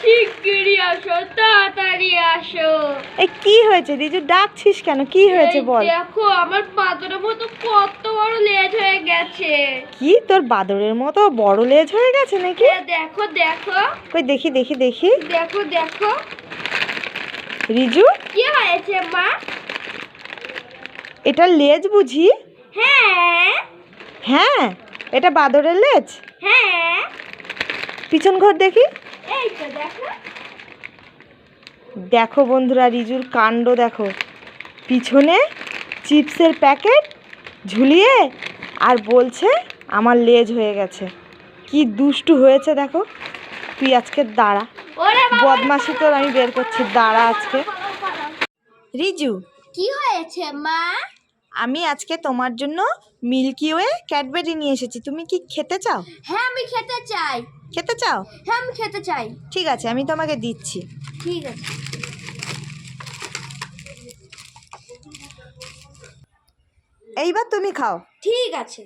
শিগগিরই আসো তাড়াতাড়ি আসো। কি হয়েছে? রিজু ডাকছিস কেন? কি হয়েছে বল। দেখো আমার মতো কত বড় লেজ হয়ে গেছে। কি? তোর বাদরের মতো বড় লেজ হয়ে গেছে নাকি? দেখো দেখো। কই দেখি দেখি দেখি। দেখো দেখো। রিজু? কি হয়েছে মা? এটা লেজ বুঝি? হ্যাঁ। হ্যাঁ? এটা বাদরের লেজ? হ্যাঁ। পিছন ঘর দেখি। দেখো বন্ধুরা রিজুর কাণ্ড দেখো। পিছনে চিপসের প্যাকেট ঝুলিয়ে আর বলছে আমার লেজ হয়ে গেছে। কি দুষ্টু হয়েছে দেখো। তুই আজকে দাঁড়া। বদমাসি তোর আমি বের করছি। দাঁড়া আজকে। রিজু। কি হয়েছে মা? আমি আজকে তোমার জন্য মিল্কি ওয়ে ক্যাডবেরি নিয়ে এসেছি। তুমি কি খেতে চাও? হ্যাঁ আমি খেতে চাই। খেতে চাও? হ্যাঁ আমি খেতে চাই। ঠিক আছে আমি তোমাকে দিচ্ছি। ঠিক আছে। এইবার তুমি খাও। ঠিক আছে।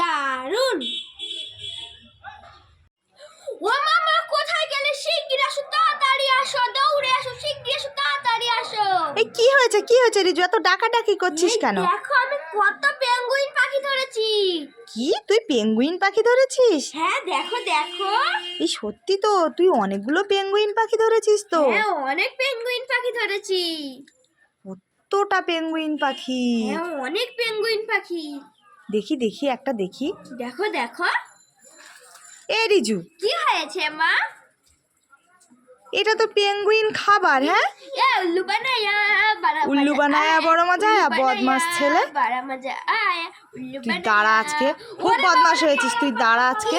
দারুণ ও মামা কোথায় গেলে শিগগির আসো তাড়াতাড়ি আসো দৌড়ে আসো শিগগির আসো তাড়াতাড়ি আসো। এই কি হয়েছে কি হয়েছে রিজু? এত ডাকাডাকি করছিস কেন? দেখো আমি কত পেঙ্গুইন পাখি ধরেছি। কি? তুই পেঙ্গুইন পাখি ধরেছিস? হ্যাঁ দেখো দেখো। এই সত্যি তো তুই অনেকগুলো পেঙ্গুইন পাখি ধরেছিস তো। হ্যাঁ অনেক পেঙ্গুইন পাখি ধরেছি। কতটা পেঙ্গুইন পাখি। হ্যাঁ অনেক পেঙ্গুইন পাখি। দেখি দেখি একটা দেখি। দেখো দেখো। এ রিজু। কি হয়েছে মা? এটা তো পেঙ্গুইন খাবার হ্যাঁ? উল্লু বানায়া বাড়া উল্লু বানায়া বড় মজা আয়, বদমাস ছেলে। বাড়া মজা আয় উল্লু তুই। দাঁড়া আজকে। খুব বদমাস হয়েছিস তুই দাঁড়া আজকে?